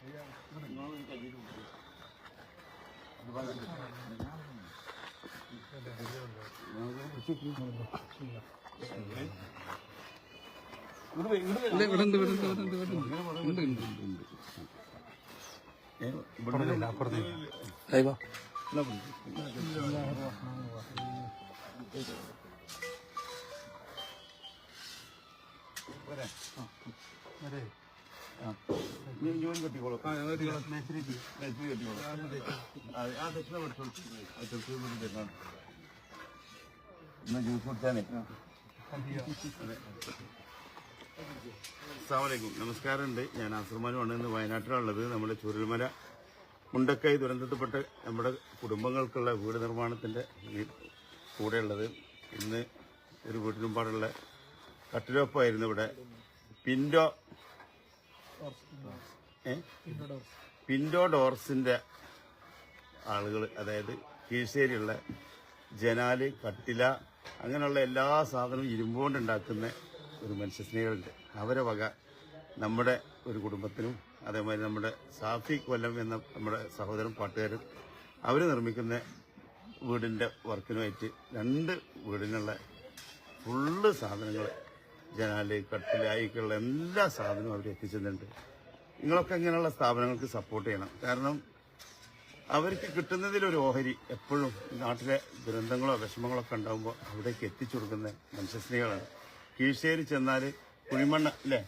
ഇല്ല, ഇവിടെ നമസ്കാരം ഉണ്ട്, ഞാൻ അസുർമാനുമാണ് ഇന്ന് വയനാട്ടിലുള്ളത് നമ്മുടെ ചുരുൾമല മുണ്ടക്കൈ ദുരന്തത്തിൽപ്പെട്ട നമ്മുടെ കുടുംബങ്ങൾക്കുള്ള വീട് നിർമ്മാണത്തിന്റെ കൂടെയുള്ളത്. ഇന്ന് ഒരു വീട്ടിലും പാടുള്ള കട്ടിലൊപ്പമായിരുന്നു ഇവിടെ. പിൻഡോ? പിൻഡോ ഡോർസിന്റെ ആളുകൾ അതായത് കീഴ്ശേരിയുള്ള ജനാല് കട്ടില അങ്ങനെയുള്ള എല്ലാ സാധനവും ഇരുമ്പുകൊണ്ട് ഉണ്ടാക്കുന്ന ഒരു മനുഷ്യസ്നേഹികളുണ്ട് അവരെ വക നമ്മുടെ ഒരു കുടുംബത്തിനും അതേമാതിരി നമ്മുടെ സാഫി കൊല്ലം എന്ന നമ്മുടെ സഹോദരൻ പാട്ടുകാരും അവർ നിർമ്മിക്കുന്ന വീടിന്റെ വർക്കിനുമായിട്ട് രണ്ട് വീടിനുള്ള ഫുള്ള് സാധനങ്ങൾ ജനാല് കട്ടിൽ അയക്കുള്ള എല്ലാ സാധനവും അവർ എത്തിച്ചിട്ടുണ്ട്. നിങ്ങളൊക്കെ ഇങ്ങനെയുള്ള സ്ഥാപനങ്ങൾക്ക് സപ്പോർട്ട് ചെയ്യണം. കാരണം അവർക്ക് കിട്ടുന്നതിലൊരു ഓഹരി എപ്പോഴും നാട്ടിലെ ദുരന്തങ്ങളോ വിഷമങ്ങളോ ഒക്കെ ഉണ്ടാകുമ്പോൾ അവിടേക്ക് എത്തിച്ചു കൊടുക്കുന്ന മനുഷ്യസ്നേഹികളാണ് കീഴ്ശേരി ചെന്നാൽ കുഴിമണ്ണ അല്ലേ?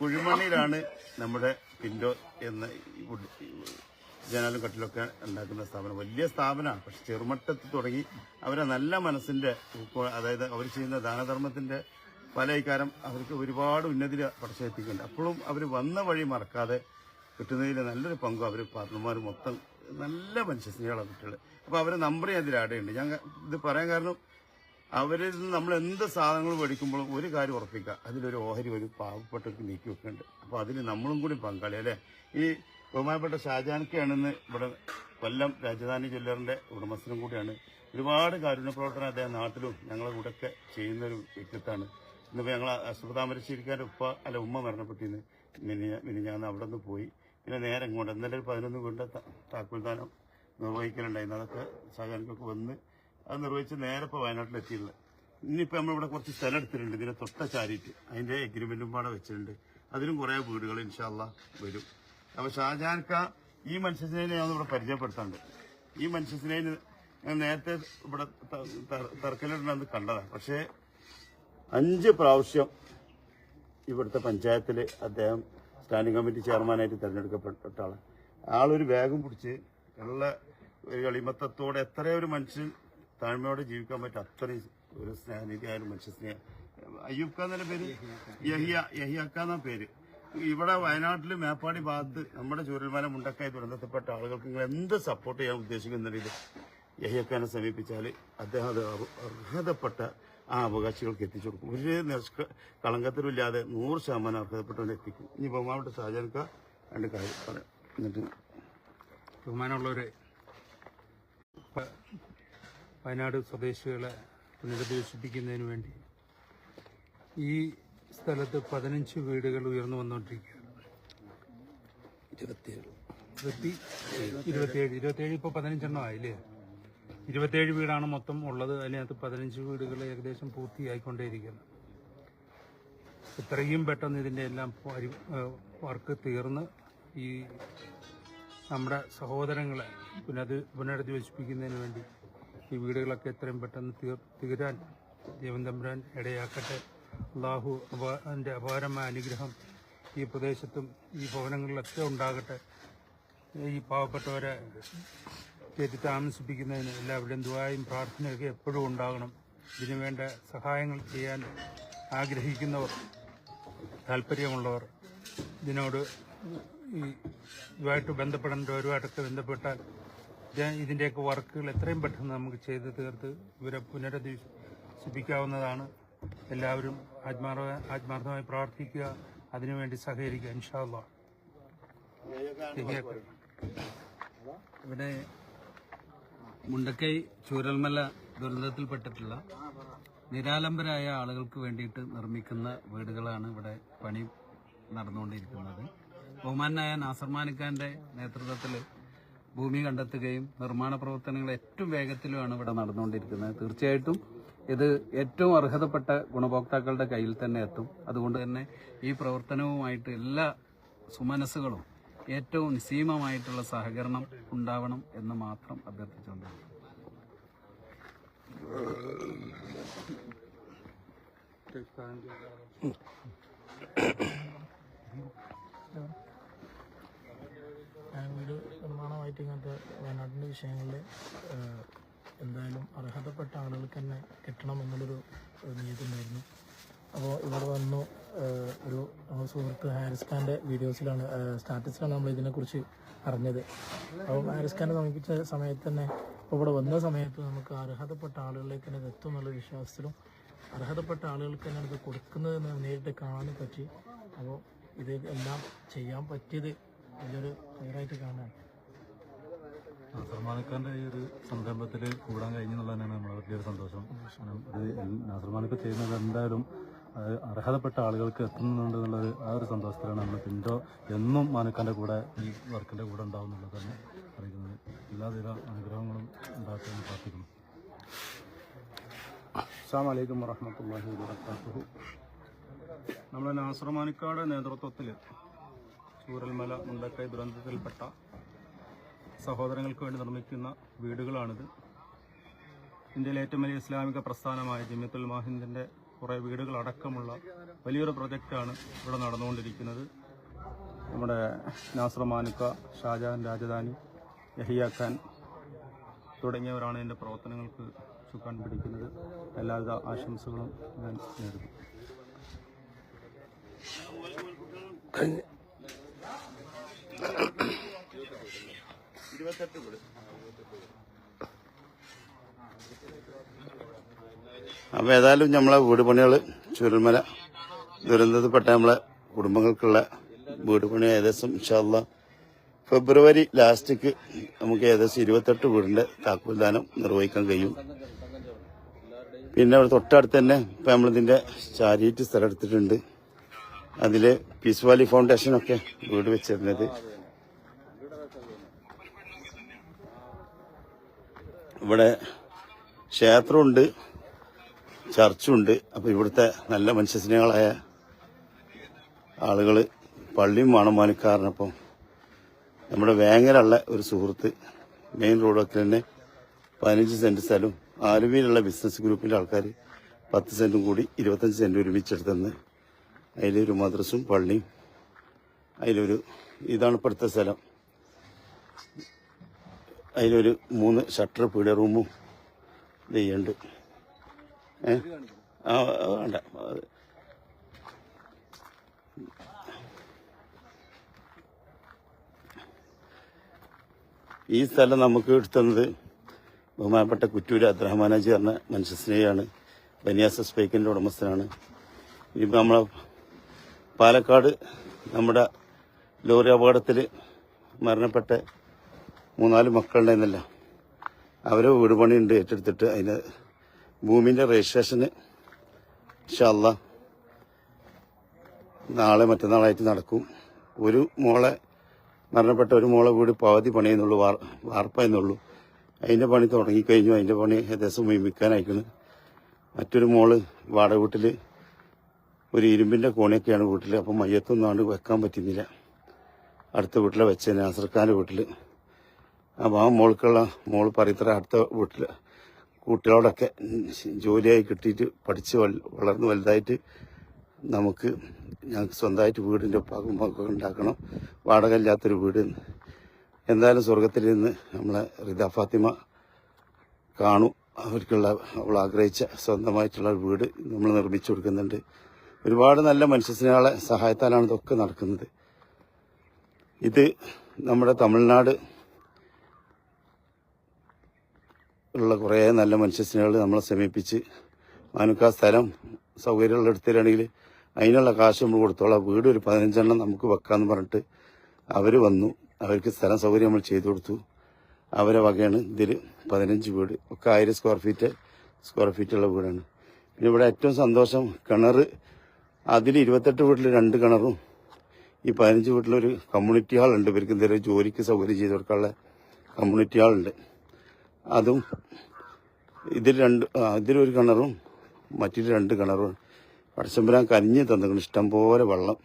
കുഴിമണ്ണിലാണ് നമ്മുടെ പിൻഡോ എന്ന ജനാലും കട്ടിലൊക്കെ ഉണ്ടാക്കുന്ന സ്ഥാപനം. വലിയ സ്ഥാപനമാണ്. പക്ഷെ ചെറുമട്ടത്ത് തുടങ്ങി അവരെ നല്ല മനസ്സിന്റെ അതായത് അവർ ചെയ്യുന്ന ദാനധർമ്മത്തിന്റെ പല ഇക്കാരം അവർക്ക് ഒരുപാട് ഉന്നതി പഠിച്ചെത്തിക്കുന്നുണ്ട് അപ്പോഴും അവർ വന്ന വഴി മറക്കാതെ കിട്ടുന്നതിൽ നല്ലൊരു പങ്കും അവർ പാർട്ട്ണർമാർ മൊത്തം നല്ല മനുഷ്യസ്നേഹമുള്ള കുട്ടികൾ അപ്പോൾ അവരെ നമ്പർ ഞാൻ ഇതിൽ ആഡ് ഞാൻ ഇത് പറയാൻ കാരണം അവരിൽ നിന്ന് നമ്മൾ എന്ത് സാധനങ്ങൾ മേടിക്കുമ്പോഴും ഒരു കാര്യം ഉറപ്പിക്കുക. അതിലൊരു ഓഹരി ഒരു പാവപ്പെട്ടവർക്ക് നീക്കി വെക്കുന്നുണ്ട്. അപ്പോൾ അതിൽ നമ്മളും കൂടി പങ്കാളി അല്ലേ? ഈ ബഹുമാനപ്പെട്ട ഷാജാൻക്കാണെന്ന് ഇവിടെ കൊല്ലം രാജധാനി ജില്ലറിന്റെ ഉടമസ്ഥനും കൂടിയാണ്. ഒരുപാട് കാരുണ്യ പ്രവർത്തനം അദ്ദേഹം നാട്ടിലും ഞങ്ങളുടെ കൂടെയൊക്കെ ചെയ്യുന്നൊരു വ്യക്തിത്വമാണ്. ഇന്നിപ്പോൾ ഞങ്ങൾ അശ്വതാമരശ്ശേരിക്കാരുടെ ഉപ്പ അല്ല ഉമ്മ മരണപ്പെട്ടിന്ന്. മിനിഞ്ഞ മിനിഞ്ഞാന്ന് അവിടെ നിന്ന് പോയി. പിന്നെ നേരെ ഇങ്ങോട്ട് ഇന്നലെ ഒരു പതിനൊന്ന് വീണ്ട താക്കോൽദാനം നിർവഹിക്കലുണ്ടായിരുന്നു. അതൊക്കെ സഹകരണങ്ങൾക്ക് വന്ന് അത് നിർവഹിച്ച് നേരെ ഇപ്പോൾ വയനാട്ടിലെത്തിയുള്ളത്. ഇനിയിപ്പോൾ നമ്മളിവിടെ കുറച്ച് സ്ഥലം എടുത്തിട്ടുണ്ട്. ഇതിനെ തൊട്ട ചാരിയിട്ട് അതിന്റെ എഗ്രിമെന്റും പാടെ വെച്ചിട്ടുണ്ട്. അതിലും കുറേ വീടുകൾ ഇൻഷാല്ല വരും. അപ്പോൾ ഷാജാൻക്ക ഈ മനുഷ്യസ്നേഹിനെ ഞാൻ ഇവിടെ പരിചയപ്പെടുത്താണ്ട്. ഈ മനുഷ്യസ്നേഹിന് ഞാൻ നേരത്തെ ഇവിടെ തർക്കലിടണമെന്ന് കണ്ടതാണ് പക്ഷേ അഞ്ച് പ്രാവശ്യം ഇവിടുത്തെ പഞ്ചായത്തിൽ അദ്ദേഹം സ്റ്റാൻഡിംഗ് കമ്മിറ്റി ചെയർമാനായിട്ട് തിരഞ്ഞെടുക്കപ്പെട്ട ആൾ ആളൊരു വേഗം പിടിച്ച് ഉള്ള ഒരു കളിമത്തത്തോടെ എത്ര ഒരു മനുഷ്യൻ താഴ്മയോടെ ജീവിക്കാൻ പറ്റും. അത്രയും ഒരു സ്നേഹനിധിയായ ഒരു മനുഷ്യ സ്നേഹം അയ്യൂബ് ഖാൻ എന്ന പേര്? യഹിയ യഹിയ എന്ന പേര്. ഇവിടെ വയനാട്ടിൽ മേപ്പാടി ഭാഗത്ത് നമ്മുടെ ചൂരൽമല മുണ്ടക്കായി ദുരന്തത്തിൽപ്പെട്ട ആളുകൾക്ക് നിങ്ങൾ എന്ത് സപ്പോർട്ട് ചെയ്യാൻ ഉദ്ദേശിക്കുന്നുണ്ടെങ്കിൽ യഹിയ യഹിയക്കാനെ സമീപിച്ചാൽ അദ്ദേഹം അത് അർഹതപ്പെട്ട ആ അവകാശികൾക്ക് എത്തിച്ചു കൊടുക്കും. ഒരു നിഷ്ക കളങ്കത്തിലുമില്ലാതെ നൂറ് ശതമാനം അർഹതപ്പെട്ടവനെ എത്തിക്കും. ഇനി ബഹുമാനപ്പെട്ട ഷാജാൻക്ക രണ്ട് കാര്യം പറയാം. എന്നിട്ട് ബഹുമാനമുള്ളവരെ വയനാട് സ്വദേശികളെ പുനരധിവസിപ്പിക്കുന്നതിന് വേണ്ടി ഈ സ്ഥലത്ത് പതിനഞ്ച് വീടുകൾ ഉയർന്നു വന്നുകൊണ്ടിരിക്കുകയാണ്. ഇരുപത്തിയേഴ്. ഇരുപത്തി ഇരുപത്തിയേഴ് ഇരുപത്തിയേഴ് ഇപ്പോൾ പതിനഞ്ചെണ്ണം ആയില്ലേ ഇരുപത്തിയേഴ് വീടാണ് മൊത്തം ഉള്ളത്. അതിനകത്ത് പതിനഞ്ച് വീടുകൾ ഏകദേശം പൂർത്തിയായിക്കൊണ്ടേയിരിക്കുന്നു. ഇത്രയും പെട്ടെന്ന് ഇതിന്റെ എല്ലാം വർക്ക് തീർന്ന് ഈ നമ്മുടെ സഹോദരങ്ങളെ പുനത് പുനരധിവസിപ്പിക്കുന്നതിന് വേണ്ടി ഈ വീടുകളൊക്കെ എത്രയും പെട്ടെന്ന് തീർ തീരാൻ ദൈവം തമ്പുരാൻ ഇടയാക്കട്ടെ. അള്ളാഹു എന്റെ അപാരമായ അനുഗ്രഹം ഈ പ്രദേശത്തും ഈ ഭവനങ്ങളിലൊക്കെ ഉണ്ടാകട്ടെ. ഈ പാവപ്പെട്ടവരെ കയറ്റി താമസിപ്പിക്കുന്നതിന് എല്ലാവരുടെയും ദുബായും പ്രാർത്ഥനയൊക്കെ എപ്പോഴും ഉണ്ടാകണം. ഇതിനുവേണ്ട സഹായങ്ങൾ ചെയ്യാൻ ആഗ്രഹിക്കുന്നവർ താല്പര്യമുള്ളവർ ഇതിനോട് ഈ ഇതുമായിട്ട് ബന്ധപ്പെടേണ്ടവരുമായിട്ടൊക്കെ ബന്ധപ്പെട്ടാൽ ഇത് ഇതിന്റെയൊക്കെ വർക്കുകൾ എത്രയും പെട്ടെന്ന് നമുക്ക് ചെയ്ത് തീർത്ത് ഇവരെ പുനരധിവസിപ്പിക്കാവുന്നതാണ്. എല്ലാവരും ആത്മാർത്ഥ ആത്മാർത്ഥമായി പ്രാർത്ഥിക്കുക അതിനുവേണ്ടി സഹകരിക്കുക ഇൻഷാല്ല ഇവിടെ മുണ്ടക്കൈ ചൂരൽമല ദുരന്തത്തിൽപ്പെട്ടിട്ടുള്ള നിരാലംബരായ ആളുകൾക്ക് വേണ്ടിയിട്ട് നിർമ്മിക്കുന്ന വീടുകളാണ് ഇവിടെ പണി നടന്നുകൊണ്ടിരിക്കുന്നത്. ബഹുമാനായ നാസർമാനിക്കാന്റെ നേതൃത്വത്തിൽ ഭൂമി കണ്ടെത്തുകയും നിർമ്മാണ പ്രവർത്തനങ്ങൾ ഏറ്റവും വേഗത്തിലുമാണ് ഇവിടെ നടന്നുകൊണ്ടിരിക്കുന്നത്. തീർച്ചയായിട്ടും ഇത് ഏറ്റവും അർഹതപ്പെട്ട ഗുണഭോക്താക്കളുടെ കയ്യിൽ തന്നെ എത്തും. അതുകൊണ്ട് തന്നെ ഈ പ്രവർത്തനവുമായിട്ട് എല്ലാ സുമനസ്സുകളും ഏറ്റവും നിസീമമായിട്ടുള്ള സഹകരണം ഉണ്ടാവണം എന്ന് മാത്രം അഭ്യർത്ഥിച്ചുകൊണ്ടാണ്. വീട് നിർമ്മാണമായിട്ട് ഇങ്ങനത്തെ വയനാട്ടിന്റെ വിഷയങ്ങളിൽ എന്തായാലും അർഹതപ്പെട്ട ആളുകൾക്ക് തന്നെ കിട്ടണം എന്നുള്ളൊരു നീതി ഉണ്ടായിരുന്നു. അപ്പോൾ ഇവിടെ വന്നു ഒരു സുഹൃത്ത് ഹാരിസ് ഖാന്റെ വീഡിയോസിലാണ് സ്റ്റാറ്റസിലാണ് നമ്മൾ ഇതിനെക്കുറിച്ച് അറിഞ്ഞത്. അപ്പോൾ ഹാരിസ് ഖാനെ സമീപിച്ച സമയത്ത് തന്നെ ഇപ്പോൾ ഇവിടെ വന്ന സമയത്ത് നമുക്ക് അർഹതപ്പെട്ട ആളുകളിലേക്ക് തന്നെ എത്തും എന്നുള്ള വിശ്വാസത്തിലും അർഹതപ്പെട്ട ആളുകൾക്ക് തന്നെ ഇത് കൊടുക്കുന്നതെന്ന് നേരിട്ട് കാണാനും പറ്റി. അപ്പോൾ ഇത് എല്ലാം ചെയ്യാൻ പറ്റിയത് വലിയൊരു ഹൈറായിട്ട് കാണാൻ. നാസർമാനക്കാന്റെ ഈ ഒരു സംരംഭത്തിൽ കൂടാൻ കഴിഞ്ഞെന്നുള്ളത് തന്നെയാണ് നമ്മളെ വലിയൊരു സന്തോഷം. ഇത് നാസർമാനൊക്കെ ചെയ്യുന്നത് എന്തായാലും അത് അർഹതപ്പെട്ട ആളുകൾക്ക് എത്തുന്നുണ്ട് എന്നുള്ളൊരു ആ ഒരു സന്തോഷത്തിലാണ് നമ്മൾ പിന്തോ എന്നും മാനക്കാന്റെ കൂടെ ഈ വർക്കിന്റെ കൂടെ ഉണ്ടാവും എന്നുള്ളതാണ് അറിയിക്കുന്നത്. എല്ലാവിധ അനുഗ്രഹങ്ങളും ഉണ്ടാക്കാൻ പ്രാർത്ഥിക്കുന്നു. അസ്സാം വലൈക്കും വറഹമത്തല്ലാഹി വാത്തു നമ്മുടെ നാസർമാനിക്കാട് നേതൃത്വത്തിൽ ചൂരൽമല മുണ്ടക്കൈ ദുരന്തത്തിൽപ്പെട്ട സഹോദരങ്ങൾക്ക് വേണ്ടി നിർമ്മിക്കുന്ന വീടുകളാണിത്. ഇന്ത്യയിലെ ഏറ്റവും വലിയ ഇസ്ലാമിക പ്രസ്ഥാനമായ ജമിയത്തുൽ മാഹിന്ദിന്റെ കുറേ വീടുകളടക്കമുള്ള വലിയൊരു പ്രൊജക്റ്റാണ് ഇവിടെ നടന്നുകൊണ്ടിരിക്കുന്നത്. നമ്മുടെ നാസർ മാനുക്ക ഷാജഹാൻ രാജധാനി യഹിയ ഖാൻ തുടങ്ങിയവരാണ് എന്റെ പ്രവർത്തനങ്ങൾക്ക് ചുക്കാൻ പിടിക്കുന്നത്. എല്ലാവിധ ആശംസകളും ഞാൻ നേരുന്നു. ഇരുപത്തെട്ട് വീട് അപ്പോൾ ഏതായാലും നമ്മളെ വീട് പണികൾ ചുരുമല ദുരന്തത്തിൽപ്പെട്ട നമ്മളെ കുടുംബങ്ങൾക്കുള്ള വീട് പണി ഏകദേശം ഇൻഷാല്ല ഫെബ്രുവരി ലാസ്റ്റിക്ക് നമുക്ക് ഏകദേശം ഇരുപത്തെട്ട് വീടിന്റെ താക്കോൽദാനം നിർവഹിക്കാൻ കഴിയും. പിന്നെ അവിടെ തൊട്ടടുത്ത് തന്നെ ഇപ്പം നമ്മളിതിന്റെ ചാരിറ്റി സ്ഥലം എടുത്തിട്ടുണ്ട്. അതിൽ പീസ് വാലി ഫൗണ്ടേഷനൊക്കെ വീട് വെച്ചിരുന്നത്. ഇവിടെ ക്ഷേത്രമുണ്ട്. ചർച്ചുണ്ട്. അപ്പോൾ ഇവിടുത്തെ നല്ല മനുഷ്യസ്നേഹങ്ങളായ ആളുകൾ പള്ളിയും വേണം മാനിക്കാറിനപ്പം നമ്മുടെ വേങ്ങലുള്ള ഒരു സുഹൃത്ത് മെയിൻ റോഡൊക്കെ തന്നെ പതിനഞ്ച് സെന്റ് സ്ഥലവും ആലുവയിലുള്ള ബിസിനസ് ഗ്രൂപ്പിന്റെ ആൾക്കാർ പത്ത് സെന്റും കൂടി ഇരുപത്തഞ്ച് സെന്റ് ഒരുമിച്ചെടുത്തെന്ന് അതിലൊരു മദ്രസും പള്ളിയും അതിലൊരു ഇതാണ് ഇപ്പോഴത്തെ സ്ഥലം. അതിലൊരു മൂന്ന് ഷട്ടർ പീടിയ റൂമും ചെയ്യുന്നുണ്ട് ആ വേണ്ട. ഈ സ്ഥലം നമുക്ക് എടുത്തുന്നത് ബഹുമാനപ്പെട്ട കുറ്റൂര് അബ്ദുറഹ്മാനാജി പറഞ്ഞ മനുഷ്യസ്നേഹിയാണ് ബനിയാസ സ്പൈക്കിന്റെ ഉടമസ്ഥനാണ്. ഇനിയിപ്പോ നമ്മളെ പാലക്കാട് നമ്മുടെ ലോറി അപകടത്തിൽ മരണപ്പെട്ട മൂന്നാൽ മക്കളുണ്ടായിരുന്നല്ല. അവരെ വീട് പണിയുണ്ട് ഏറ്റെടുത്തിട്ട് അതിന് ഭൂമിന്റെ രജിസ്ട്രേഷന് ഇഷല്ല നാളെ മറ്റന്നാളായിട്ട് നടക്കും. ഒരു മോളെ മരണപ്പെട്ട ഒരു മോളെ വീട് പകുതി പണിയെന്നുള്ളൂ വാർ വാർപ്പയെന്നുള്ളൂ അതിന്റെ പണി തുടങ്ങിക്കഴിഞ്ഞു അതിന്റെ പണി ഏകദേശം വിൽക്കാനായിക്കണ് മറ്റൊരു മോൾ വാടക വീട്ടിൽ ഒരു ഇരുമ്പിന്റെ കോണിയൊക്കെയാണ് വീട്ടിൽ അപ്പം മയ്യത്തൊന്നാണ്ട് വെക്കാൻ പറ്റുന്നില്ല. അടുത്ത വീട്ടിലെ വെച്ച നാസർഖാന്റെ വീട്ടിൽ അപ്പോൾ ആ മോൾക്കുള്ള മോൾ പറയത്ര അടുത്ത വീട്ടിൽ കുട്ടികളോടൊക്കെ ജോലിയായി കിട്ടിയിട്ട് പഠിച്ച് വളർന്ന് വലുതായിട്ട് നമുക്ക് ഞങ്ങൾക്ക് സ്വന്തമായിട്ട് വീടിന്റെ ഉപ്പാക്കുമ്പോൾ ഉണ്ടാക്കണം. വാടക ഇല്ലാത്തൊരു വീട്. എന്തായാലും സ്വർഗത്തിൽ നിന്ന് നമ്മളെ റിദ ഫാത്തിമ കാണും. അവർക്കുള്ള അവൾ ആഗ്രഹിച്ച സ്വന്തമായിട്ടുള്ള വീട് നമ്മൾ നിർമ്മിച്ചു കൊടുക്കുന്നുണ്ട്. ഒരുപാട് നല്ല മനുഷ്യസ്നേഹങ്ങളെ സഹായത്താലാണ് ഇതൊക്കെ നടക്കുന്നത്. ഇത് നമ്മുടെ തമിഴ്നാട് ഉള്ള കുറേ നല്ല മനുഷ്യസ്നേഹികൾ നമ്മളെ സമീപിച്ച് മാനുക്ക സ്ഥലം സൗകര്യമുള്ള എടുത്തിട്ടാണെങ്കിൽ അതിനുള്ള കാശ് നമ്മൾ കൊടുത്തോളാം. വീട് ഒരു പതിനഞ്ചെണ്ണം നമുക്ക് വെക്കാമെന്ന് പറഞ്ഞിട്ട് അവർ വന്നു. അവർക്ക് സ്ഥലം സൗകര്യം നമ്മൾ ചെയ്തു കൊടുത്തു. അവരെ വകയാണ് ഇതിൽ പതിനഞ്ച് വീട്. ഒക്കെ ആയിരം സ്ക്വയർ ഫീറ്റ് സ്ക്വയർ ഫീറ്റുള്ള വീടാണ്. പിന്നെ ഇവിടെ ഏറ്റവും സന്തോഷം കിണർ. അതിൽ ഇരുപത്തെട്ട് വീട്ടിൽ രണ്ട് കിണറും. ഈ പതിനഞ്ച് വീട്ടിലൊരു കമ്മ്യൂണിറ്റി ഹാളുണ്ട് ഇവർക്ക് എന്തെങ്കിലും ജോലിക്ക് സൗകര്യം ചെയ്ത് കൊടുക്കാനുള്ള കമ്മ്യൂണിറ്റി ഹാളുണ്ട് അതും ഇതിൽ രണ്ട് ഇതിലൊരു കിണറും മറ്റൊരു രണ്ട് കിണറും. പടച്ചമ്പരാൻ കരിഞ്ഞ് തന്നിട്ടുണ്ട് ഇഷ്ടം പോലെ വെള്ളം.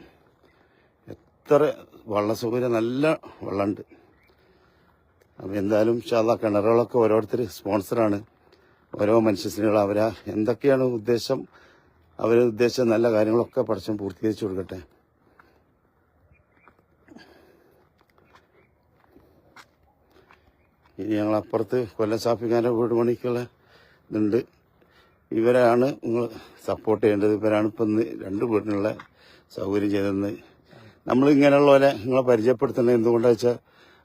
എത്ര വെള്ള സൗകര്യം നല്ല വെള്ളമുണ്ട്. അപ്പം എന്തായാലും ഷാദ കിണറുകളൊക്കെ ഓരോരുത്തർ സ്പോൺസറാണ്. ഓരോ മനുഷ്യസ്നേഹികൾ അവരാ. എന്തൊക്കെയാണ് ഉദ്ദേശം? അവരുടെ ഉദ്ദേശം നല്ല കാര്യങ്ങളൊക്കെ പടച്ചം പൂർത്തീകരിച്ചു കൊടുക്കട്ടെ. ഇനി ഞങ്ങൾ അപ്പുറത്ത് കൊല്ലം സാഫിക്കാന്റെ വീട് പണിക്കുള്ള ഇതുണ്ട്. ഇവരാണ് നിങ്ങൾ സപ്പോർട്ട് ചെയ്യേണ്ടത്. ഇവരാണ് ഇപ്പം ഇന്ന് രണ്ട് വീടിനുള്ള സൗകര്യം ചെയ്തതെന്ന്. നമ്മൾ ഇങ്ങനെയുള്ളവരെ നിങ്ങളെ പരിചയപ്പെടുത്തുന്നത് എന്തുകൊണ്ടാ വെച്ചാൽ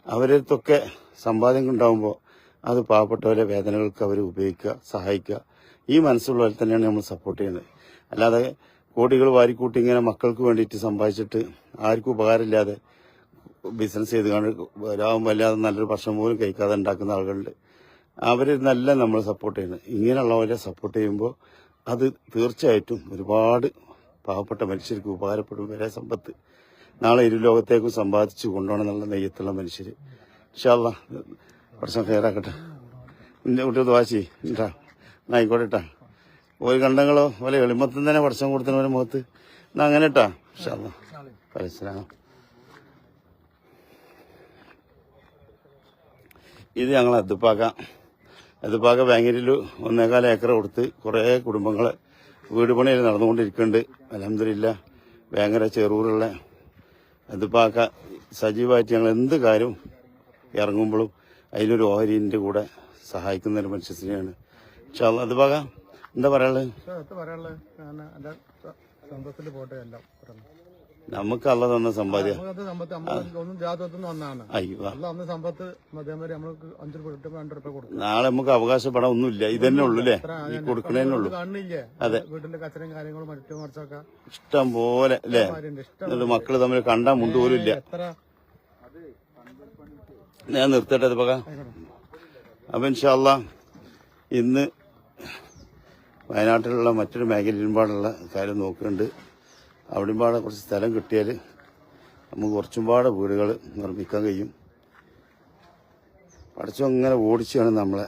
അവരടുത്തൊക്കെ സമ്പാദ്യം ഉണ്ടാകുമ്പോൾ അത് പാവപ്പെട്ടവരെ വേദനകൾക്ക് അവർ ഉപയോഗിക്കുക സഹായിക്കുക. ഈ മനസ്സുള്ളവരെ തന്നെയാണ് നമ്മൾ സപ്പോർട്ട് ചെയ്യുന്നത്. അല്ലാതെ കോടികൾ വാരിക്കൂട്ടി ഇങ്ങനെ മക്കൾക്ക് വേണ്ടിയിട്ട് സമ്പാദിച്ചിട്ട് ആർക്കും ഉപകാരമില്ലാതെ ബിസിനസ് ചെയ്ത് കണ്ട് വരാൻ വല്ലാതെ നല്ലൊരു ഭക്ഷണം പോലും കഴിക്കാതെ ഉണ്ടാക്കുന്ന ആളുകളുണ്ട്. അവരെ നല്ല നമ്മൾ സപ്പോർട്ട് ചെയ്യുന്നത് ഇങ്ങനെയുള്ളവരെ സപ്പോർട്ട് ചെയ്യുമ്പോൾ അത് തീർച്ചയായിട്ടും ഒരുപാട് പാവപ്പെട്ട മനുഷ്യർക്ക് ഉപകാരപ്പെടും. വരെ സമ്പത്ത് നാളെ ഇരു ലോകത്തേക്കും സമ്പാദിച്ചു കൊണ്ടുപോകണം എന്നുള്ള നെയ്യത്തുള്ള മനുഷ്യർ ഇൻഷാല്ല പ്രശ്നം കയറാക്കട്ടെ എന്റെ കുട്ടി വാശി. ഉണ്ടാ ആയിക്കോട്ടെ ഇട്ടാ ഒരു കണ്ടങ്ങളോ വല്ല എളിമത്തും തന്നെ പഠിച്ചം ഒരു മുഖത്ത്. എന്നാ അങ്ങനെ ഇട്ടാ ഇൻഷാല്ല പരസ്യം ഇത് ഞങ്ങൾ അതുപ്പാക്ക. അതുപ്പാക്ക ബാങ്കിൽ ഒന്നേകാല ഏക്കർ കൊടുത്ത് കുറേ കുടുംബങ്ങൾ വീട് പണിയിൽ നടന്നുകൊണ്ടിരിക്കുന്നുണ്ട്. അലഹമില്ല ഭയങ്കര ചെറൂറുള്ള അതുപ്പാക്ക സജീവമായിട്ട് ഞങ്ങൾ എന്ത് കാര്യവും ഇറങ്ങുമ്പോഴും അതിലൊരു ഓഹരിന്റെ കൂടെ സഹായിക്കുന്ന ഒരു മനുഷ്യനെയാണ് പക്ഷെ അദ്ദുപ്പാക്ക എന്താ പറയാനുള്ളത്? പറയാനുള്ളത്? സന്തോഷത്തിൽ പോട്ടെ എല്ലാം. നമുക്ക് അല്ല തന്ന സമ്പാദ്യം. നാളെ നമുക്ക് അവകാശപ്പെടാൻ ഒന്നുമില്ല. ഇതന്നെ ഉള്ളൂ അല്ലേ? ഈ കൊടുക്കണേന്നുള്ളു അതെ. വീട്ടിലെ കച്ചറയും കാര്യങ്ങളും മറ്റു മറിച്ചൊക്കെ ഇഷ്ടം പോലെ അല്ലേ? എന്നിട്ട് മക്കൾ തമ്മിൽ കണ്ടാ മുണ്ട് പോലും ഇല്ല. ഞാൻ നിർത്തട്ടെ ഇത് പക? അപ്പൊ ഇൻഷാല്ല ഇന്ന് വയനാട്ടിലുള്ള മറ്റൊരു മേഖലയിലും പാടുള്ള കാര്യം നോക്കുന്നുണ്ട്. അവിടെയും പാടെ കുറച്ച് സ്ഥലം കിട്ടിയാൽ നമുക്ക് കുറച്ചും പാടെ വീടുകൾ നിർമ്മിക്കാൻ കഴിയും. പഠിച്ചു അങ്ങനെ ഓടിച്ചാണ് നമ്മളെ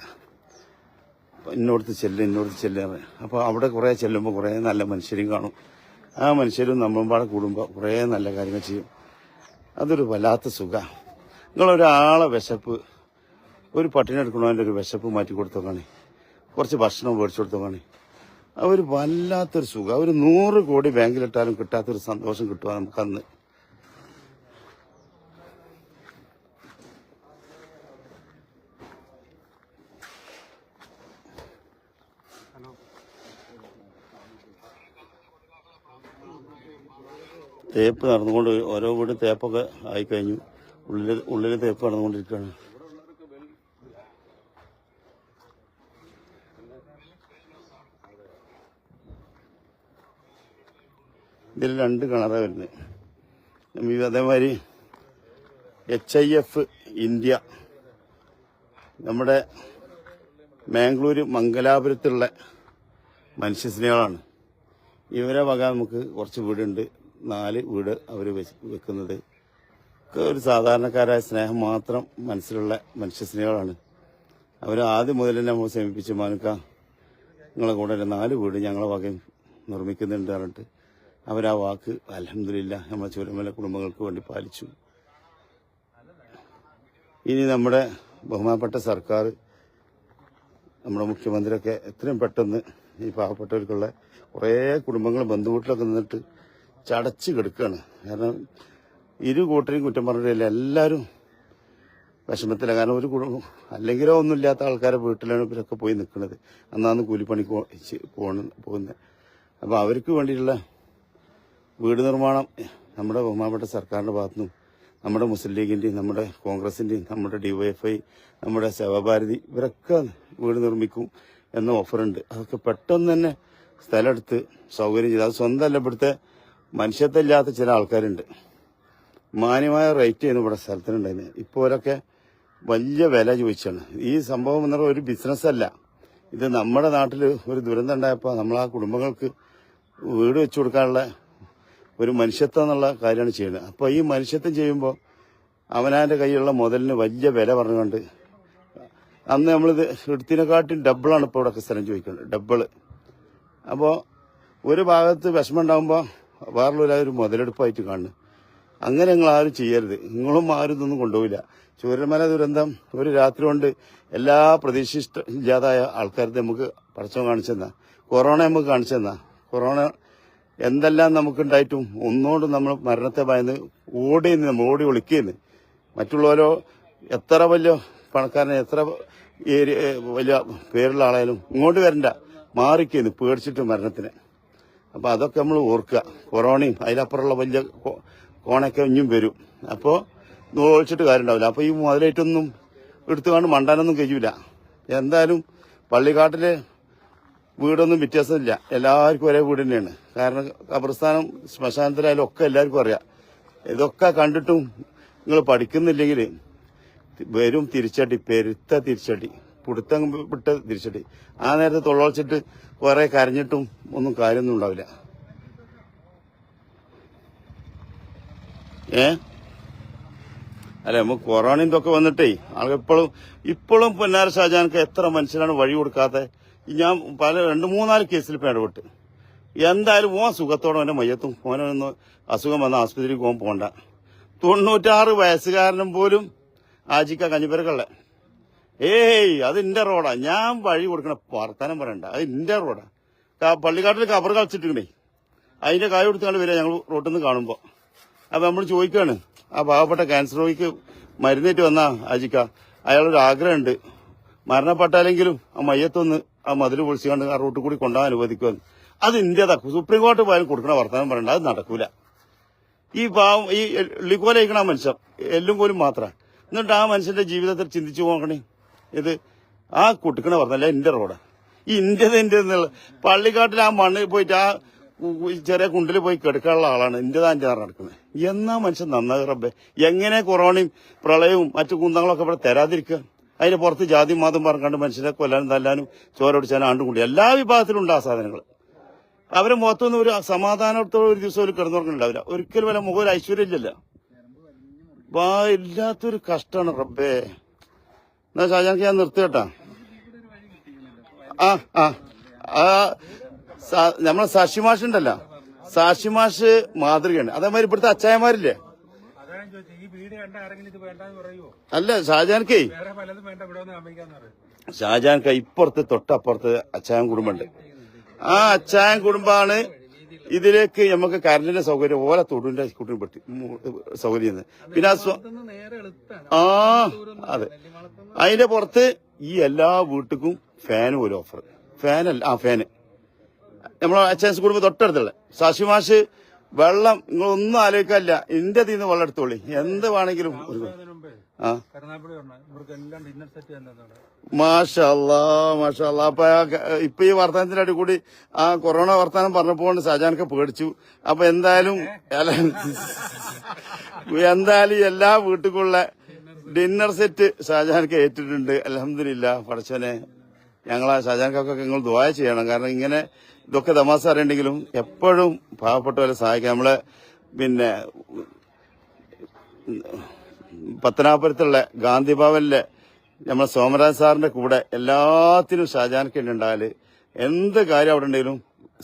ഇന്നോടത്ത് ചെല്ല് ഇന്നോടത്ത് ചെല്ല് അപ്പോൾ അവിടെ കുറേ ചെല്ലുമ്പോൾ കുറേ നല്ല മനുഷ്യരും കാണും. ആ മനുഷ്യരും നമ്മളും പാടെ കൂടുമ്പോൾ കുറേ നല്ല കാര്യങ്ങൾ ചെയ്യും. അതൊരു വല്ലാത്ത സുഖ. നിങ്ങളൊരാളെ വിശപ്പ് ഒരു പട്ടിണി എടുക്കണതിന്റെ ഒരു വിശപ്പ് മാറ്റി കൊടുത്തോക്കാണേ കുറച്ച് ഭക്ഷണം മേടിച്ചു കൊടുത്തോക്കാണേ അവർ വല്ലാത്തൊരു സുഖം. അവർ നൂറ് കോടി ബാങ്കിലിട്ടാലും കിട്ടാത്തൊരു സന്തോഷം കിട്ടുക നമുക്കന്ന്. തേപ്പ് നടന്നുകൊണ്ട് ഓരോ വീട് തേപ്പൊക്കെ ആയിക്കഴിഞ്ഞു. ഉള്ളിൽ ഉള്ളിൽ തേപ്പ് നടന്നുകൊണ്ടിരിക്കുകയാണ്. ഇതിൽ രണ്ട് കിണറാണ് വരുന്നത്. അതേമാതിരി എച്ച് ഐ എഫ് ഇന്ത്യ നമ്മുടെ മാംഗ്ലൂര് മംഗലാപുരത്തുള്ള മനുഷ്യസ്നേഹമാണ് ഇവരെ വക നമുക്ക് കുറച്ച് വീടുണ്ട്. നാല് വീട് അവർ വെക്കുന്നത്. ഒരു സാധാരണക്കാരായ സ്നേഹം മാത്രം മനസ്സിലുള്ള മനുഷ്യസ്നേഹമാണ് അവർ ആദ്യം മുതൽ തന്നെ നമ്മൾ സമീപിച്ച് മാനുക്ക നിങ്ങളെ കൂടെ നാല് വീട് ഞങ്ങളെ വകയും നിർമ്മിക്കുന്നുണ്ട് പറഞ്ഞിട്ട് അവരാ വാക്ക് അലഹമില്ല നമ്മുടെ ചുരമല കുടുംബങ്ങൾക്ക് വേണ്ടി പാലിച്ചു. ഇനി നമ്മുടെ ബഹുമാനപ്പെട്ട സർക്കാർ നമ്മുടെ മുഖ്യമന്ത്രിയൊക്കെ എത്രയും പെട്ടെന്ന് ഈ പാവപ്പെട്ടവർക്കുള്ള കുറേ കുടുംബങ്ങൾ ബന്ധുവീട്ടിലൊക്കെ നിന്നിട്ട് ചടച്ച് കിടക്കുകയാണ് കാരണം ഇരു കൂട്ടരെയും കുറ്റം പറഞ്ഞിട്ടില്ല എല്ലാവരും വിഷമത്തില്ല കാരണം ഒരു കുടുംബം അല്ലെങ്കിലോ ഒന്നുമില്ലാത്ത ആൾക്കാരെ വീട്ടിലാണ് ഇവരൊക്കെ പോയി നിൽക്കുന്നത്. അന്നാന്ന് കൂലിപ്പണിക്ക് പോണ പോകുന്നത് അപ്പോൾ അവർക്ക് വേണ്ടിയിട്ടുള്ള വീട് നിർമ്മാണം നമ്മുടെ ബഹുമാനപ്പെട്ട സർക്കാരിന്റെ ഭാഗത്തുനിന്നും നമ്മുടെ മുസ്ലിം ലീഗിന്റെയും നമ്മുടെ കോൺഗ്രസിന്റെയും നമ്മുടെ ഡിവൈഎഫ്ഐ നമ്മുടെ സേവാഭാരതി ഇവരൊക്കെ വീട് നിർമ്മിക്കും എന്ന ഓഫറുണ്ട്. അതൊക്കെ പെട്ടെന്ന് തന്നെ സ്ഥലമെടുത്ത് സൗകര്യം ചെയ്ത് അത് സ്വന്തമല്ല ഇവിടുത്തെ മനുഷ്യത്വമില്ലാത്ത ചില ആൾക്കാരുണ്ട്. മാന്യമായ റേറ്റ് ചെയ്യുന്നു ഇവിടെ സ്ഥലത്തിനുണ്ടായിരുന്നത്. ഇപ്പോൾ അവരൊക്കെ വലിയ വില ചോദിച്ചാണ്. ഈ സംഭവം എന്ന് പറഞ്ഞാൽ ഒരു ബിസിനസ്സല്ല ഇത് നമ്മുടെ നാട്ടിൽ ഒരു ദുരന്തം ഉണ്ടായപ്പോൾ നമ്മൾ ആ കുടുംബങ്ങൾക്ക് വീട് വെച്ചു കൊടുക്കാനുള്ള ഒരു മനുഷ്യത്വം എന്നുള്ള കാര്യമാണ് ചെയ്യുന്നത്. അപ്പോൾ ഈ മനുഷ്യത്വം ചെയ്യുമ്പോൾ അവനാന്റെ കയ്യിലുള്ള മുതലിന് വലിയ വില പറഞ്ഞുകൊണ്ട് അന്ന് നമ്മളിത് എടുത്തിനെക്കാട്ടും ഡബിളാണ് ഇപ്പോൾ ഇവിടെ സ്ഥലം ചോദിക്കുന്നത്. ഡബിൾ അപ്പോൾ ഒരു ഭാഗത്ത് വിഷമം ഉണ്ടാകുമ്പോൾ വേറുള്ള ഒരു മുതലെടുപ്പായിട്ട് കാണുന്നു. അങ്ങനെ നിങ്ങൾ ആരും ചെയ്യരുത്. നിങ്ങളും ആരും ഇതൊന്നും കൊണ്ടുപോയില്ല ചൂരന്മല ദുരന്തം ഒരു രാത്രി കൊണ്ട് എല്ലാ പ്രതീക്ഷിഷ്ട ഇല്ലാതായ ആൾക്കാർക്ക് നമുക്ക് പടച്ചം കാണിച്ചെന്നാ കൊറോണ നമുക്ക് കാണിച്ചെന്നാ കൊറോണ എന്തെല്ലാം നമുക്കുണ്ടായിട്ടും ഒന്നുകൊണ്ട് നമ്മൾ മരണത്തെ ഭയന്ന് ഓടിയെന്ന് നമ്മൾ ഓടി ഒളിക്കുന്നു. മറ്റുള്ളവരോ എത്ര വലിയ പണക്കാരനെ എത്ര വലിയ പേരുള്ള ആളായാലും ഇങ്ങോട്ട് വരണ്ട. മാറിക്കുന്നു പേടിച്ചിട്ട് മരണത്തിന്. അപ്പോൾ അതൊക്കെ നമ്മൾ ഓർക്കുക. കൊറോണയും അതിലപ്പുറമുള്ള വലിയ കോണൊക്കെ ഇനിയും വരും. അപ്പോൾ ഒഴിച്ചിട്ട് കാര്യം ഉണ്ടാവില്ല അപ്പോൾ ഈ മുതലേറ്റൊന്നും എടുത്തു കൊണ്ട് മണ്ടാനൊന്നും കഴിയൂല. എന്തായാലും പള്ളിക്കാട്ടിലെ വീടൊന്നും വ്യത്യാസമില്ല. എല്ലാവർക്കും ഒരേ വീട് തന്നെയാണ്. കാരണം കബർസ്ഥാനം ശ്മശാനത്തിലായാലും ഒക്കെ എല്ലാവർക്കും അറിയാം. ഇതൊക്കെ കണ്ടിട്ടും നിങ്ങൾ പഠിക്കുന്നില്ലെങ്കിൽ വരും തിരിച്ചടി പെരുത്ത തിരിച്ചടി പുടുത്തം വിട്ട തിരിച്ചടി. ആ നേരത്തെ തൊള്ളിച്ചിട്ട് കുറെ കരഞ്ഞിട്ടും ഒന്നും കാര്യമൊന്നും ഉണ്ടാവില്ല. ഏ? അല്ല നമുക്ക് കൊറോണ ഇതൊക്കെ വന്നിട്ടേ ആളുകൾ ഇപ്പോഴും ഇപ്പോഴും പൊന്നാര ഷാജാനക്ക് എത്ര മനുഷ്യരാണ് വഴി കൊടുക്കാതെ ഞാൻ പല രണ്ട് മൂന്നാൽ കേസിൽ ഇപ്പം ഇടപെട്ട്. എന്തായാലും ഓൻ സുഖത്തോടെ അവന്റെ മയ്യത്തും ഓനൊന്ന് അസുഖം വന്ന ആശുപത്രിയിൽ പോകാൻ പോകണ്ട തൊണ്ണൂറ്റാറ് വയസ്സുകാരനും പോലും ആജിക്ക കഞ്ഞിപ്പരക്കള്ള ഏയ് അത് എന്റെ റോഡാ. ഞാൻ വഴി കൊടുക്കണ വർത്തനം പറയണ്ട. അത് എന്റെ റോഡാ. പള്ളിക്കാട്ടിൽ കബർ കളിച്ചിട്ടുണ്ടേ അതിന്റെ കായ കൊടുത്താണ് വരിക ഞങ്ങൾ റോട്ടിൽ നിന്ന് കാണുമ്പോൾ അപ്പൊ നമ്മൾ ചോദിക്കാണ് ആ പാവപ്പെട്ട ക്യാൻസർ രോഗിക്ക് മരുന്നേറ്റ് വന്ന ആജിക്ക? അയാളൊരു ആഗ്രഹമുണ്ട് മരണപ്പെട്ടാലെങ്കിലും ആ മയ്യത്തൊന്ന് ആ മതിൽ പൊളിച്ചുകൊണ്ട് ആ റൂട്ടിൽ കൂടി കൊണ്ടുപോകാൻ അനുവദിക്കുമെന്ന് അത് ഇന്ത്യതാ. സുപ്രീം കോടതി പോയാലും കൊടുക്കണ വർത്തമാനം പറയണ്ട. അത് നടക്കൂല. ഈ പാവം ഈ എള്ളിക്കോലയിക്കണ ആ മനുഷ്യൻ. എല്ലും പോലും മാത്രമാണ് എന്നിട്ട് ആ മനുഷ്യന്റെ ജീവിതത്തിൽ ചിന്തിച്ചു നോക്കണേ. ഇത് ആ കുട്ടിക്കണ പറഞ്ഞല്ല എന്റെ റോഡ്. ഈ ഇന്ത്യത് എന്റെ എന്നുള്ള പള്ളിക്കാട്ടിൽ ആ മണ്ണിൽ പോയിട്ട് ആ ചെറിയ കുണ്ടിൽ പോയി കിടക്കാനുള്ള ആളാണ്. ഇന്ത്യതാ എന്റെ നടക്കുന്നത്. എന്നാ മനുഷ്യൻ നന്നായി എങ്ങനെ കൊറോണയും പ്രളയവും മറ്റു കുന്തങ്ങളൊക്കെ ഇവിടെ തരാതിരിക്കുക അതിന് പുറത്ത് ജാതി മതം പറഞ്ഞുകൊണ്ട് മനുഷ്യരെ കൊല്ലാനും തല്ലാനും ചോരൊടിച്ചാനും ആണ്ടുകൂടി എല്ലാ വിഭാഗത്തിലും ഉണ്ട് ആ സാധനങ്ങൾ. അവരെ മുഖത്തൊന്നും ഒരു സമാധാനത്തോടെ ഒരു ദിവസം ഒരു കിടന്നുറങ്ങുന്നുണ്ടാവില്ല. ഒരിക്കലും വല്ല മുഖം ഒരു ഐശ്വര്യം ഇല്ലല്ലോ. വാ ഇല്ലാത്തൊരു കഷ്ടാണ് റബ്ബേ. എന്നാ ഷാജാൻക്ക് ഞാൻ നിർത്തിയട്ടാ ആ ആ. ആ നമ്മളെ സാക്ഷിമാഷ് ഉണ്ടല്ലോ. സാക്ഷിമാഷ് മാതൃകയാണ്. അതേമാതിരി ഇവിടുത്തെ അച്ചായമാരില്ലേ അതാണ് ചോദിച്ചത് ഈ വീട് കണ്ട ആരെങ്കിലും ഇത് വേണ്ടെന്ന് പറയുമോ അല്ല ഷാജാൻക്കേ. ഷാജാൻക്ക ഇപ്പുറത്ത് തൊട്ടപ്പുറത്ത് അച്ചായൻ കുടുംബമുണ്ട്. ആ അച്ചായൻ കുടുംബാണ് ഇതിലേക്ക് നമുക്ക് കറണ്ടിന്റെ സൗകര്യം ഓല തൊടുവിന്റെ കുട്ടി പെട്ടി സൗകര്യം. പിന്നെ ആ അതെ. അതിന്റെ പുറത്ത് ഈ എല്ലാ വീട്ടുക്കും ഫാനും ഒരു ഓഫർ ഫാനല്ല ആ ഫാന്. നമ്മളെ അച്ഛൻ കുടുംബം തൊട്ടടുത്തുള്ള. ശശിമാഷ് വെള്ളം നിങ്ങൾ ഒന്നും ആലോചിക്കാനില്ല. എന്റെ തീന്ന് വെള്ളം എടുത്തോളി. എന്ത് വേണമെങ്കിലും മാഷല്ലാ മാഷല്ലാ. അപ്പൊ ഇപ്പൊ ഈ വർത്തമാനത്തിന്റെ അടി കൂടി ആ കൊറോണ വർത്തമാനം പറഞ്ഞപ്പോൾ ഷാജാനൊക്കെ പേടിച്ചു. അപ്പൊ എന്തായാലും എന്തായാലും എല്ലാ വീട്ടുക്കുള്ള ഡിന്നർ സെറ്റ് ഷാജാനൊക്കെ ഏറ്റിട്ടുണ്ട്. അലഹമില്ല പടച്ചനെ ഞങ്ങളാ ഷാജാൻക്കൊക്കെ നിങ്ങൾ ദ്വായ ചെയ്യണം. കാരണം ഇങ്ങനെ ഇതൊക്കെ തമാശ എപ്പോഴും പാവപ്പെട്ടവരെ സഹായിക്കാം നമ്മളെ പിന്നെ പത്തനാപുരത്തുള്ള ഗാന്ധി ഭവനിലെ നമ്മളെ സോമരാജ് സാറിന്റെ കൂടെ എല്ലാത്തിനും ഷാജാനക്ക് ഉണ്ടായാൽ എന്ത് കാര്യം അവിടെ ഉണ്ടെങ്കിലും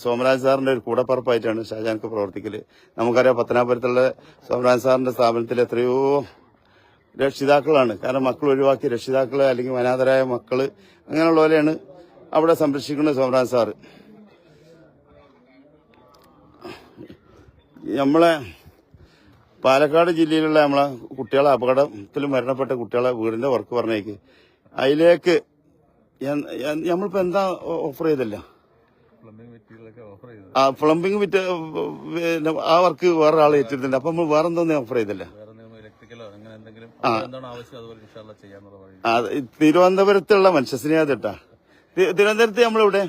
സോമരാജ് സാറിന്റെ ഒരു കൂടപ്പറപ്പായിട്ടാണ് ഷാജാനക്ക് പ്രവർത്തിക്കൽ. നമുക്കറിയാം പത്തനാപുരത്തുള്ള സോമരാജ് സാറിന്റെ സ്ഥാപനത്തിൽ എത്രയോ രക്ഷിതാക്കളാണ്. കാരണം മക്കൾ ഒഴിവാക്കി രക്ഷിതാക്കൾ അല്ലെങ്കിൽ അനാഥരായ മക്കൾ അങ്ങനെയുള്ളവരെയാണ് അവിടെ സംരക്ഷിക്കുന്നത് സോമരാജ് സാറ്. നമ്മളെ പാലക്കാട് ജില്ലയിലുള്ള നമ്മളെ കുട്ടികളെ അപകടത്തിൽ മരണപ്പെട്ട കുട്ടികളെ വീടിന്റെ വർക്ക് പറഞ്ഞേക്ക്. അതിലേക്ക് നമ്മളിപ്പോൾ എന്താ ഓഫർ ചെയ്തല്ല? ആ പ്ലംബിംഗ് വിറ്റ് ആ വർക്ക് വേറെ ആൾ ഏറ്റിട്ടുണ്ട് അപ്പൊ നമ്മൾ വേറെ എന്തോന്നും ഓഫർ ചെയ്തില്ല. ആ, തിരുവനന്തപുരത്തുള്ള മനുഷ്യസ്നേഹത്തിട്ടാ തിരുവനന്തപുരത്ത് നമ്മളിവിടെ?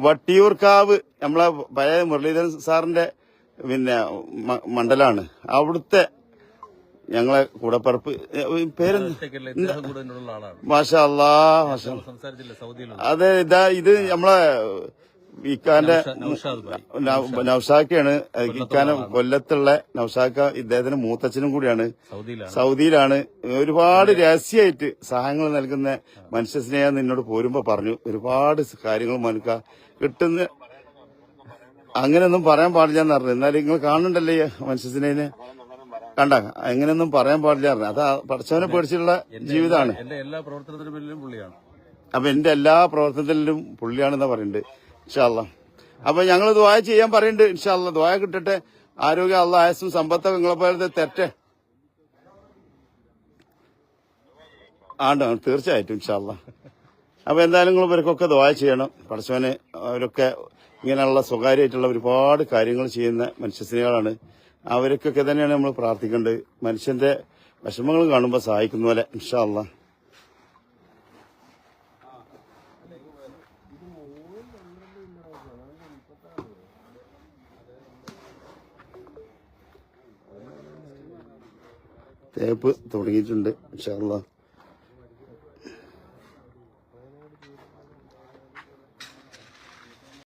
വട്ടിയൂർക്കാവ്. നമ്മളെ പഴയ മുരളീധരൻ സാറിന്റെ പിന്നെ മണ്ഡലമാണ് അവിടുത്തെ ഞങ്ങളെ കൂടപ്പറപ്പ് പേര് പേരെന്ത്? മാഷാ അല്ലാ മാഷാ അതെ ഇതാ ഇത് നമ്മളെ ഇക്കാന്റെ നൌഷാക്കാണ് ഭായ്. നൗ- നൗഷാക്കയാണ് ഇക്കാന്റെ കൊല്ലത്തുള്ള നൌഷാക്ക ഇദ്ദേഹത്തിന് മൂത്തച്ഛനും കൂടിയാണ്. സൗദിയിലാണ്. സൗദിയിലാണ്. ഒരുപാട് രഹസ്യമായിട്ട് സഹായങ്ങൾ നൽകുന്ന മനുഷ്യസ്നേഹം നിന്നോട് പോരുമ്പോ പറഞ്ഞു. ഒരുപാട് കാര്യങ്ങൾ മനക്ക. കിട്ടുന്ന അങ്ങനെയൊന്നും പറയാൻ പാടില്ല എന്ന് പറഞ്ഞു എന്നാലും നിങ്ങൾ കാണുന്നുണ്ടല്ലേ മനുഷ്യസിനെ കണ്ട അങ്ങനെയൊന്നും പറയാൻ പാടില്ല പറഞ്ഞു അത് പഠിച്ചവനെ പേടിച്ചുള്ള ജീവിതമാണ്. എന്റെ എല്ലാ പ്രവർത്തനത്തിനും പുള്ളിയാണ്. അപ്പൊ എന്റെ എല്ലാ പ്രവർത്തനത്തിലും പുള്ളിയാണെന്നാ പറയുന്നുണ്ട് ഇൻഷാല്ല അപ്പൊ ഞങ്ങൾ ദ്വായ ചെയ്യാൻ പറയുന്നുണ്ട് ഇൻഷാല്ല ദ്വായ കിട്ടട്ടെ. ആരോഗ്യ അള്ള ആയസും സമ്പത്തൊക്കെ നിങ്ങളെ പോലത്തെ തെറ്റേ. ആണ്ട് തീർച്ചയായിട്ടും ഇൻഷാല്ല അപ്പൊ എന്തായാലും നിങ്ങൾ ഇവർക്കൊക്കെ ദ്വായ ചെയ്യണം. പഠിച്ചവനെ അവരൊക്കെ ഇങ്ങനെയുള്ള സ്വകാര്യമായിട്ടുള്ള ഒരുപാട് കാര്യങ്ങൾ ചെയ്യുന്ന മനുഷ്യസ്നേഹികളാണ് അവർക്കൊക്കെ തന്നെയാണ് നമ്മൾ പ്രാർത്ഥിക്കേണ്ടത്. മനുഷ്യന്റെ വിഷമങ്ങൾ കാണുമ്പോൾ സഹായിക്കുന്ന പോലെ ഇൻഷാല്ല തേപ്പ് തുടങ്ങിയിട്ടുണ്ട് ഇൻഷാല്ലാ